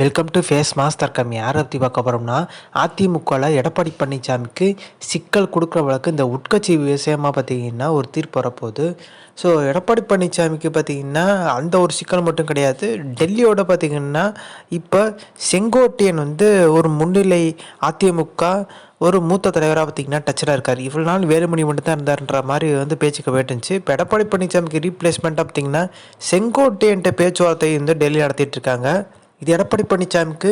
Welcome to face master com. யாரை பற்றி பார்க்க போகிறோம்னா அதிமுகவில் எடப்பாடி பழனிசாமிக்கு சிக்கல் கொடுக்குற வழக்கு இந்த உட்கட்சி விஷயமா பார்த்தீங்கன்னா ஒரு தீர்ப்பு வரப்போகுது. ஸோ எடப்பாடி பழனிசாமிக்கு பார்த்தீங்கன்னா அந்த ஒரு சிக்கல் மட்டும் கிடையாது. டெல்லியோட பார்த்திங்கன்னா இப்போ செங்கோட்டையன் வந்து ஒரு முன்னிலை அதிமுக ஒரு மூத்த தலைவராக பார்த்தீங்கன்னா டச்சில் இருக்கார். இவ்வளோ நாள் வேலுமணி மட்டும் தான் இருந்தார்ன்ற மாதிரி வந்து பேச்சுக்கு போயிட்டுருந்துச்சு இப்போ எடப்பாடி பழனிசாமிக்கு ரீப்ளேஸ்மெண்ட்டாக பார்த்திங்கன்னா செங்கோட்டையன்ட்ட பேச்சுவார்த்தை வந்து டெல்லி நடத்திட்டு இருக்காங்க. இது எடப்பாடி பழனிசாமிக்கு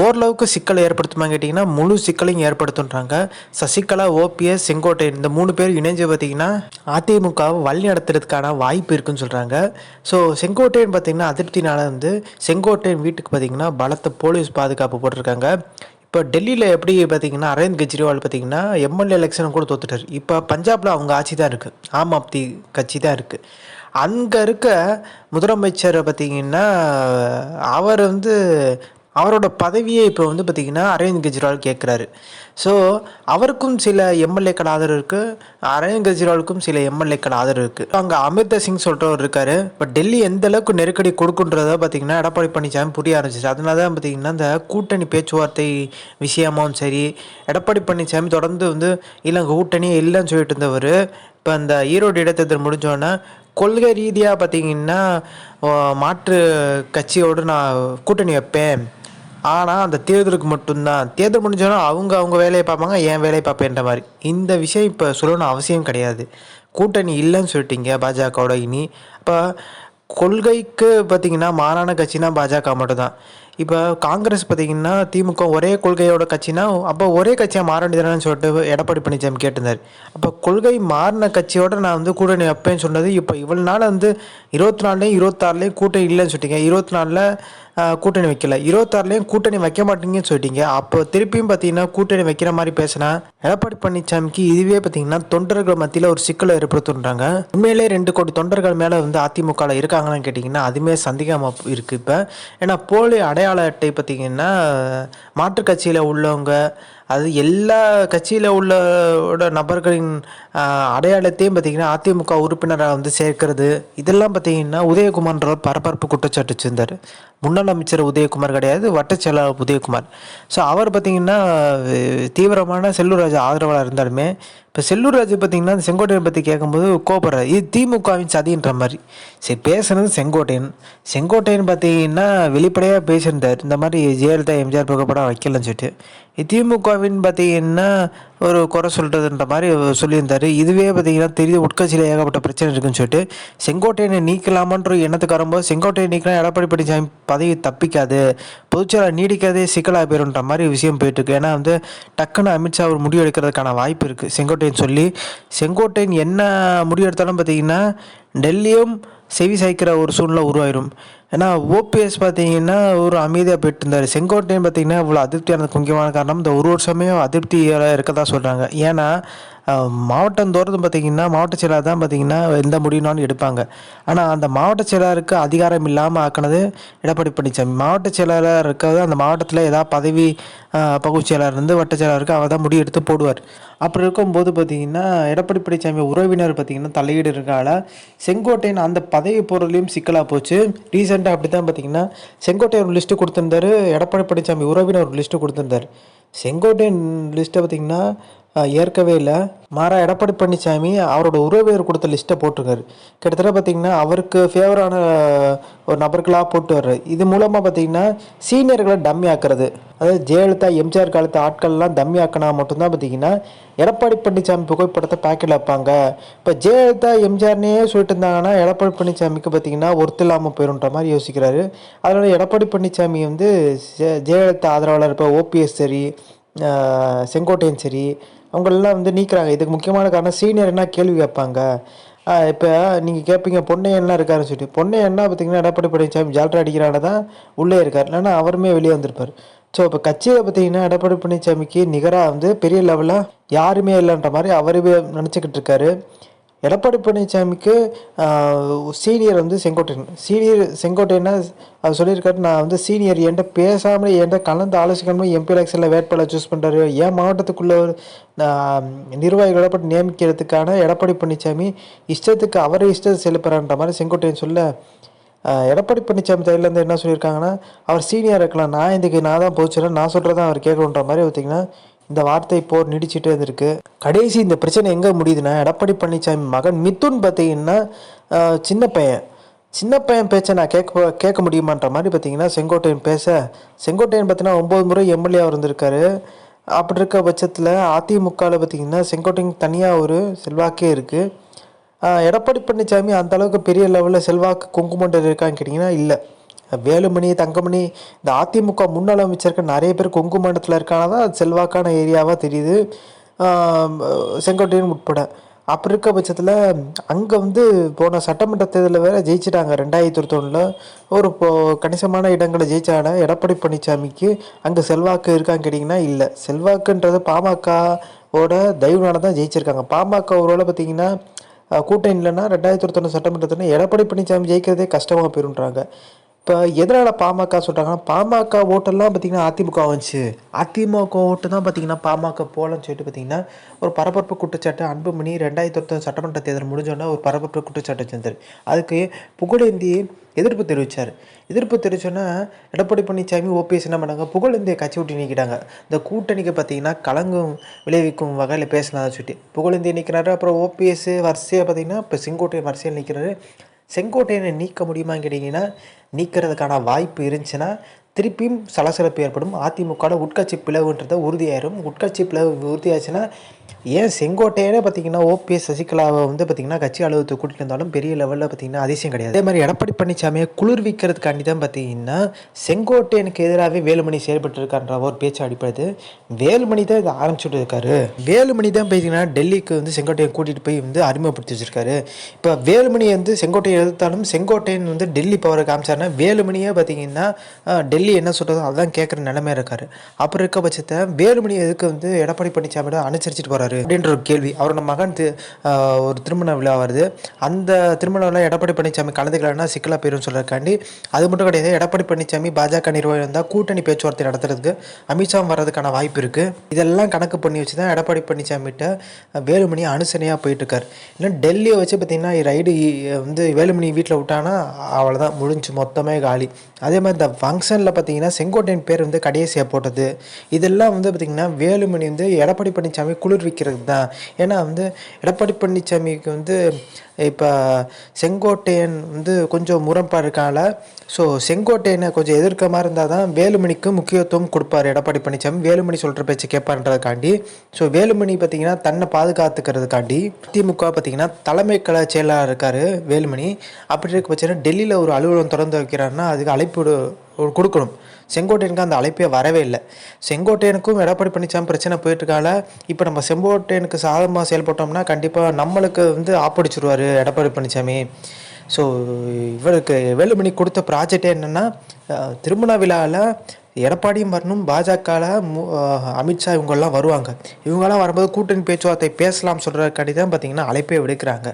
ஓரளவுக்கு சிக்கலை ஏற்படுத்துமா கேட்டிங்கன்னா முழு சிக்கலையும் ஏற்படுத்துன்றாங்க. சசிகலா ஓபிஎஸ் செங்கோட்டையன் இந்த மூணு பேர் இணைஞ்சு பார்த்தீங்கன்னா அதிமுகவை வழி நடத்துறதுக்கான வாய்ப்பு இருக்குன்னு சொல்கிறாங்க ஸோ செங்கோட்டையன் பார்த்திங்கன்னா அதிருப்தினால வந்து செங்கோட்டையன் வீட்டுக்கு பார்த்தீங்கன்னா பலத்த போலீஸ் பாதுகாப்பு போட்டிருக்காங்க. இப்போ டெல்லியில் எப்படி பார்த்தீங்கன்னா அரவிந்த் கெஜ்ரிவால் பார்த்தீங்கன்னா எம்எல்ஏ எலெக்ஷனை கூட தோத்துட்டார். இப்போ பஞ்சாபில் அவங்க ஆட்சி தான் இருக்குது ஆம் ஆப்தி கட்சி தான் இருக்குது அங்கே இருக்க முதலமைச்சரை பார்த்தீங்கன்னா அவர் வந்து அவரோட பதவியே இப்போ வந்து பார்த்திங்கன்னா அரவிந்த் கெஜ்ரிவால் கேட்குறாரு. ஸோ அவருக்கும் சில எம்எல்ஏக்கள் ஆதரவு இருக்குது அரவிந்த் கெஜ்ரிவாலுக்கும் சில எம்எல்ஏக்கள் ஆதரவு இருக்குது அங்கே அமிர்தர் சிங் சொல்கிறவர் இருக்கார். பட் டெல்லி எந்த அளவுக்கு நெருக்கடி கொடுக்குன்றத பார்த்திங்கன்னா எடப்பாடி பழனிசாமி புரிய ஆரம்பிச்சிச்சு அதனால தான் பார்த்திங்கன்னா இந்த கூட்டணி பேச்சுவார்த்தை விஷயமாவும் சரி எடப்பாடி பழனிசாமி தொடர்ந்து வந்து இல்லை கூட்டணி இல்லைன்னு சொல்லிட்டு இருந்தவர் இப்போ அந்த ஈரோடு இடைத்தேர்தல் முடிஞ்சோடனே கொள்கை ரீதியாக பார்த்தீங்கன்னா மாற்று கட்சியோடு நான் கூட்டணி வைப்பேன். ஆனால் அந்த தேர்தலுக்கு மட்டும்தான். தேர்தல் முடிஞ்சோன்னா அவங்க அவங்க வேலையை பார்ப்பாங்க என் வேலையை பார்ப்பேன்ற மாதிரி. இந்த விஷயம் இப்போ சொல்லணும் அவசியம் கிடையாது. கூட்டணி இல்லைன்னு சொல்லிட்டீங்க பாஜகவோட இனி. இப்போ கொள்கைக்கு பார்த்தீங்கன்னா மாறான கட்சினா பாஜக மட்டும்தான். இப்போ காங்கிரஸ் பார்த்தீங்கன்னா திமுக ஒரே கொள்கையோட கட்சினா அப்போ ஒரே கட்சியாக மாற வேண்டியதானு சொல்லிட்டு எடப்பாடி பழனிசாமி கேட்டிருந்தார். அப்போ கொள்கை மாறின கட்சியோட நான் வந்து கூட்டணி வைப்பேன்னு சொன்னது இப்போ இவ்வளோ நாள் வந்து இருபத்தி நாலுலேயும் இருபத்தாறுலேயும் கூட்டணி இல்லைன்னு சொல்லிட்டீங்க. இருபத்தி நாலில் கூட்டணி வைக்கல. இருபத்தாறுலேயும் கூட்டணி வைக்க மாட்டீங்கன்னு சொல்லிட்டீங்க. அப்போ திருப்பியும் பார்த்தீங்கன்னா கூட்டணி வைக்கிற மாதிரி பேசினா எடப்பாடி பழனிசாமிக்கு இதுவே பார்த்தீங்கன்னா தொண்டர்கள் மத்தியில் ஒரு சிக்கலை ஏற்படுத்துன்றாங்க. உண்மையிலே ரெண்டு கோடி தொண்டர்கள் மேலே வந்து அதிமுகவில் இருக்காங்களான்னு கேட்டிங்கன்னா அதுவுமே சந்தேகமாக இருக்குது இப்போ. ஏன்னா போலி அடையாள அட்டை பார்த்திங்கன்னா மாற்றுக் கட்சியில் உள்ளவங்க அது எல்லா கட்சியில் உள்ள நபர்களின் அடையாளத்தையும் பார்த்திங்கன்னா அதிமுக உறுப்பினராக வந்து சேர்க்கிறது. இதெல்லாம் பார்த்திங்கன்னா உதயகுமார்ன்ற பரபரப்பு குற்றச்சாட்டு வச்சிருந்தார். முன்னாள் அமைச்சர் உதயகுமார் கிடையாது வட்டச்செயலாளர் உதயகுமார். ஸோ அவர் பார்த்திங்கன்னா தீவிரமான செல்லூர் ஆதரவாளர் இருந்தாலுமே இப்போ செல்லூர் ராஜு அந்த செங்கோட்டையன் பற்றி கேட்கும்போது கோபப்படுறாரு. இது திமுகவின் சதின்ற மாதிரி. சரி பேசுனது செங்கோட்டையன். செங்கோட்டையன் பார்த்தீங்கன்னா வெளிப்படையாக பேசியிருந்தார். இந்த மாதிரி ஜெயலலிதா எம்ஜிஆர் புகைப்படம் வைக்கலன்னு சொல்லிட்டு. திமுகவின் பார்த்தீங்கன்னா ஒரு குறை சொல்கிறதுன்ற மாதிரி சொல்லியிருந்தார். இதுவே பார்த்தீங்கன்னா தெரியுது உட்கட்சியில் ஏகப்பட்ட பிரச்சனை இருக்குன்னு சொல்லிட்டு செங்கோட்டையனை நீக்கலாமான்ற எண்ணத்துக்கு வரும்போது செங்கோட்டையை நீக்கலாம் எடப்பாடி பழனிசாமி பதவி தப்பிக்காது பொதுச்செயலாளர் நீடிக்காதே சிக்கலாக போயிருன்ற மாதிரி விஷயம் போயிட்டுருக்கு. ஏன்னா வந்து டக்குன்னு அமித்ஷா ஒரு முடிவு எடுக்கிறதுக்கான வாய்ப்பு இருக்குது செங்கோட்டையன் சொல்லி செங்கோட்டையன் என்ன முடிவு எடுத்தாலும் பார்த்தீங்கன்னா டெல்லியும் செவி சாய்க்கிற ஒரு சூழ்நிலை உருவாயிரும். ஏன்னா ஓபிஎஸ் பார்த்தீங்கன்னா ஒரு அமைதியாக போயிட்டு இருந்தார் செங்கோட்டையன் பார்த்தீங்கன்னா இவ்வளோ அதிருப்தியானதுக்கு முக்கியமான காரணம் இந்த ஒரு வருஷமே அதிருப்தியாக இருக்கதா சொல்கிறாங்க ஏன்னா மாவட்டம் தோறதும் பார்த்திங்கன்னா மாவட்ட செயலாளர் தான் பார்த்திங்கன்னா எந்த முடிவுனாலும் எடுப்பாங்க. ஆனால் அந்த மாவட்ட செயலாளருக்கு அதிகாரம் இல்லாமல் ஆக்கினது எடப்பாடி பழனிசாமி. மாவட்ட செயலாளர் இருக்கிறது அந்த மாவட்டத்தில் ஏதாவது பதவி பகுதி செயலாளர் இருந்து வட்ட செயலாளருக்கு அவர் தான் முடி எடுத்து போடுவார். அப்படி இருக்கும்போது பார்த்தீங்கன்னா எடப்பாடி பழனிசாமி உறவினர் பார்த்திங்கன்னா தலையீடு இருக்கால செங்கோட்டையன் அந்த பதவி பொருளையும் சிக்கலாக போச்சு. ரீசெண்டாக அப்படி தான் பார்த்தீங்கன்னா செங்கோட்டையன் ஒரு லிஸ்ட்டு கொடுத்துருந்தாரு எடப்பாடி பழனிசாமி உறவினர் ஒரு லிஸ்ட்டு கொடுத்துருந்தாரு. செங்கோட்டையன் லிஸ்ட்டை பார்த்திங்கன்னா ஏற்கவே இல்லை. மாறா எடப்பாடி பழனிசாமி அவரோட உறவினர் கொடுத்த லிஸ்ட்டை போட்டிருக்காரு. கிட்டத்தட்ட பார்த்திங்கன்னா அவருக்கு ஃபேவரான ஒரு நபர்களாக போட்டு வர்றாரு. இது மூலமாக பார்த்திங்கன்னா சீனியர்களை டம்மி ஆக்குறது. அதாவது ஜெயலலிதா எம்ஜிஆர் காலத்து ஆட்கள்லாம் டம்மி ஆக்கினா மட்டும்தான் பார்த்திங்கன்னா எடப்பாடி பழனிசாமி புகைப்படத்தை பேக்கில் வைப்பாங்க. இப்போ ஜெயலலிதா எம்ஜிஆர்னே சொல்லிட்டு இருந்தாங்கன்னா எடப்பாடி பழனிசாமிக்கு பார்த்திங்கன்னா ஒருத்தர் இல்லாமல் போயிருன்ற மாதிரி யோசிக்கிறாரு. அதனால் எடப்பாடி பழனிசாமி வந்து ஜெயலலிதா ஆதரவாளர் இப்போ ஓபிஎஸ் சரி செங்கோட்டையன் சரி அவங்களெல்லாம் வந்து நீக்கிறாங்க. இதுக்கு முக்கியமான காரணம் சீனியர் என்ன கேள்வி கேட்பாங்க? இப்போ நீங்கள் கேட்பீங்க பொன்னையன்லாம் இருக்காருன்னு சொல்லிட்டு. பொன்னையன்னா பார்த்தீங்கன்னா எடப்பாடி பழனிசாமி ஜால்ரா அடிக்கிறான தான் உள்ளே இருக்கார். இல்லைன்னா அவருமே வெளியே வந்திருப்பார். ஸோ இப்போ கட்சியில் பார்த்தீங்கன்னா எடப்பாடி பழனிசாமிக்கு நிகராக வந்து பெரிய லெவலில் யாருமே இல்லைன்ற மாதிரி அவருமே நினச்சிக்கிட்டு இருக்காரு. எடப்பாடி பழனிசாமிக்கு சீனியர் வந்து செங்கோட்டையன். சீனியர் செங்கோட்டையன்னா அவர் சொல்லியிருக்காரு நான் வந்து சீனியர் என்கிட்ட பேசாமல் என்கிட்ட கலந்து ஆலோசிக்காமல் எம்பி எலெக்ஷனில் வேட்பாளர் சூஸ் பண்ணுறாரு ஏன் மாவட்டத்துக்குள்ள நிர்வாகிகள் எடப்பாடி நியமிக்கிறதுக்கான எடப்பாடி பழனிசாமி இஷ்டத்துக்கு அவரை இஷ்டத்தை செலுப்புறான்ற மாதிரி செங்கோட்டையன் சொல்ல எடப்பாடி பழனிசாமி சைட்லேருந்து என்ன சொல்லியிருக்காங்கன்னா அவர் சீனியர் இருக்கலாம். நான் இதுக்கு நான் தான் போச்சுறேன் நான் சொல்கிறத அவர் கேட்கணுன்ற மாதிரி பார்த்திங்கன்னா இந்த வார்த்தை போர் நீடிச்சிட்டே இருந்திருக்கு கடைசி இந்த பிரச்சனை எங்கே முடியுதுன்னா எடப்பாடி பழனிசாமி மகன் மித்துன் பார்த்தீங்கன்னா சின்ன பையன். சின்ன பையன் பேச்சை நான் கேட்க கேட்க முடியுமான்ற மாதிரி பார்த்தீங்கன்னா செங்கோட்டையன் பேச செங்கோட்டையன் பார்த்தீங்கன்னா ஒம்பது முறை எம்எல்ஏ இருந்திருக்காரு. அப்படி இருக்க பட்சத்தில் அதிமுகவில் பார்த்தீங்கன்னா செங்கோட்டையன் தனியாக ஒரு செல்வாக்கே இருக்குது எடப்பாடி பழனிசாமி அந்தளவுக்கு பெரிய லெவலில் செல்வாக்கு குங்குமண்டல் இருக்கான்னு கேட்டிங்கன்னா இல்லை. வேலுமணி தங்கமணி இந்த அதிமுக முன்னாள் அமைச்சருக்கு நிறைய பேர் கொங்கு மண்டலத்தில் இருக்கான தான் செல்வாக்கான ஏரியாவாக தெரியுது. செங்கோட்டையன் உட்பட. அப்படி இருக்க பட்சத்தில் அங்கே வந்து போன சட்டமன்ற தேர்தலில் வேறு ஜெயிச்சிட்டாங்க. ரெண்டாயிரத்தி இருபத்தொன்னில் ஒரு இப்போ கணிசமான இடங்களை ஜெயிச்சாட எடப்பாடி பழனிசாமிக்கு அங்கே செல்வாக்கு இருக்கான்னு கேட்டிங்கன்னா இல்லை. செல்வாக்குன்றது பாமகவோட தயவுனால தான் ஜெயிச்சிருக்காங்க. பாமக ஒருவேளை பார்த்தீங்கன்னா அஹ், கூட்டணி இல்லைன்னா ரெண்டாயிரத்தி இருபத்தொன்று சட்டமன்றத்தில் எடப்பாடி பழனிசாமி ஜெயிக்கிறதே கஷ்டமாக போயிருன்றாங்க. இப்போ எதனால் பாமக சொல்கிறாங்கன்னா பாமக ஓட்டெல்லாம் பார்த்தீங்கன்னா அதிமுக வந்துச்சு. அதிமுக ஓட்டு தான் பார்த்தீங்கன்னா பாமக போகலன்னு சொல்லிட்டு பார்த்தீங்கன்னா ஒரு பரபரப்பு குற்றச்சாட்டு அன்புமணி ரெண்டாயிரத்தி ஒருத்தர் சட்டமன்ற தேர்தல் முடிஞ்சோன்னா ஒரு பரபரப்பு குற்றச்சாட்டு வச்சிருந்தார். அதுக்கு புகழேந்தி எதிர்ப்பு தெரிவித்தார் எதிர்ப்பு தெரிவிச்சோன்னா எடப்பாடி பழனிசாமி ஓபிஎஸ் என்ன பண்ணாங்க? புகழேந்தியை கட்சி விட்டு நீக்கிட்டாங்க. இந்த கூட்டணிக்கு பார்த்தீங்கன்னா கலங்கும் விளைவிக்கும் வகையில் பேசினதை சொல்லிட்டு புகழேந்தி நிற்கிறாரு அப்புறம் ஓபிஎஸ் வரிசையாக பார்த்தீங்கன்னா இப்போ செங்கோட்டையன் வரிசையில் நிற்கிறாரு செங்கோட்டையனை நீக்க முடியுமான்னு கேட்டிங்கன்னா நீக்கிறதுக்கான வாய்ப்பு இருந்துச்சுன்னா திருப்பியும் சலசலப்பு ஏற்படும். அதிமுக உட்கட்சி பிளவுன்றத உறுதியாயிரும். உட்கட்சி பிளவு உறுதியாச்சுன்னா ஏன் செங்கோட்டையனே பார்த்தீங்கன்னா ஓபிஎஸ் சசிகலாவை வந்து பார்த்தீங்கன்னா கட்சி அலுவலகத்துக்கு கூட்டிகிட்டு இருந்தாலும் பெரிய லெவலில் பார்த்தீங்கன்னா அதிசயம் கிடையாது. அதே மாதிரி எடப்பாடி பழனிசாமியை குளிர்விக்கிறதுக்காண்டி தான் பார்த்தீங்கன்னா செங்கோட்டையனுக்கு எதிராகவே வேலுமணி செயல்பட்டு இருக்கான்ற ஒரு பேச்சு அடிப்படுது. வேலுமணி தான் இதை ஆரம்பிச்சுட்டு இருக்காரு வேலுமணி தான் பார்த்தீங்கன்னா டெல்லிக்கு வந்து செங்கோட்டையன் கூட்டிகிட்டு போய் வந்து அறிமுகப்படுத்தி வச்சிருக்காரு. இப்போ வேலுமணி வந்து செங்கோட்டையை எதிர்த்தாலும் செங்கோட்டையன் வந்து டெல்லி பவரை காமிச்சாருன்னா வேலுமணியே பார்த்தீங்கன்னா டெல்லி டெய்லி என்ன சொல்கிறதோ அதான் கேட்குற நிலைமை இருக்காரு. அப்புறம் இருக்க பட்சத்தை வேலுமணி எதுக்கு வந்து எடப்பாடி பழனிசாமியோட அனுசரிச்சிட்டு போகிறாரு அப்படின்ற ஒரு கேள்வி. அவரோட மகன் தி- ஒரு திருமண விழா வருது. அந்த திருமண விழா எடப்பாடி பழனிசாமி கலந்துக்கலன்னா சிக்கலாக போயிடும் சொல்கிறக்காண்டி அது மட்டும் கிடையாது எடப்பாடி பழனிசாமி பாஜக நிர்வாகம் இருந்தால் கூட்டணி பேச்சுவார்த்தை நடத்துறதுக்கு அமித்ஷா வர்றதுக்கான வாய்ப்பு இருக்குது இதெல்லாம் கணக்கு பண்ணி வச்சு தான் எடப்பாடி பழனிசாமிகிட்ட வேலுமணி அனுசரணையாக போயிட்டுருக்கார். இன்னும் டெல்லியை வச்சு பார்த்தீங்கன்னா ரைடு வந்து வேலுமணி வீட்டில் விட்டானா அவ்வளோதான் முடிஞ்சு மொத்தமே காலி. அதே மாதிரி இந்த ஃபங்க்ஷனில் பார்த்தீங்கன்னா செங்கோட்டையின் பேர் வந்து கடைசியாக போட்டது. இதெல்லாம் வந்து பார்த்திங்கன்னா வேலுமணி வந்து எடப்பாடி பழனிசாமி குளிர்விக்கிறது தான். ஏன்னா வந்து எடப்பாடி பழனிசாமிக்கு வந்து இப்போ செங்கோட்டையன் வந்து கொஞ்சம் முரண்பாடு இருக்கால ஸோ செங்கோட்டையனை கொஞ்சம் எதிர்க்க மாதிரி இருந்தால் தான் வேலுமணிக்கு முக்கியத்துவம் கொடுப்பார் எடப்பாடி பழனிசாமி. வேலுமணி சொல்கிற பேச்சு கேட்பான்றதுக்காண்டி ஸோ வேலுமணி பார்த்திங்கன்னா தன்னை பாதுகாத்துக்கிறதுக்காண்டி திமுக பார்த்திங்கன்னா தலைமை கல செயலாளர் இருக்கார் வேலுமணி. அப்படி இருக்க பட்சத்தில் டெல்லியில் ஒரு அலுவலகம் திறந்து வைக்கிறாருன்னா அதுக்கு அழைப்பு கொடுக்கணும். செங்கோட்டையனுக்கு அந்த அழைப்பே வரவே இல்லை. செங்கோட்டையனுக்கும் எடப்பாடி பழனிசாமி பிரச்சனை போயிட்டுருக்கால இப்போ நம்ம செங்கோட்டையனுக்கு சாதகமாக செயல்பட்டோம்னா கண்டிப்பாக நம்மளுக்கு வந்து ஆப்படிச்சிருவார் எடப்பாடி பழனிசாமி. ஸோ இவருக்கு வேலுமணி கொடுத்த ப்ராஜெக்டே என்னென்னா திருமண விழாவில் எடப்பாடியும் வரணும் பாஜகவில் மு அமித்ஷா இவங்கெல்லாம் வருவாங்க. இவங்கெல்லாம் வரும்போது கூட்டணி பேச்சுவார்த்தை பேசலாம் சொல்கிற தான் பார்த்தீங்கன்னா அழைப்பே விடுக்கிறாங்க.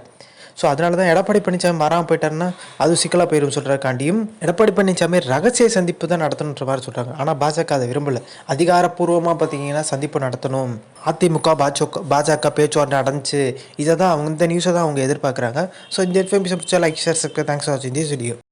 ஸோ அதனால தான் எடப்பாடி பழனிசாமி வராமல் போயிட்டாருன்னா அது சிக்கலாக போயிடும் சொல்கிறக்காண்டியும் எடப்பாடி பழனிசாமி ரகசிய சந்திப்பு தான் நடத்தணுன்ற மாதிரி சொல்கிறாங்க ஆனால் பாஜக அதை விரும்பலை. அதிகாரப்பூர்வமாக பார்த்தீங்கன்னா சந்திப்பு நடத்தணும். அதிமுக பாஜக பாஜக பேச்சுவார்த்தை நடந்துச்சு. இதை தான் அவங்க இந்த நியூஸை தான் அவங்க எதிர்பார்க்குறாங்க. ஸோ இந்த இன்ஃபர்மேஷன் பிடிச்சா like share subscribe thanks for வாட்சிங் திஸ் வீடியோ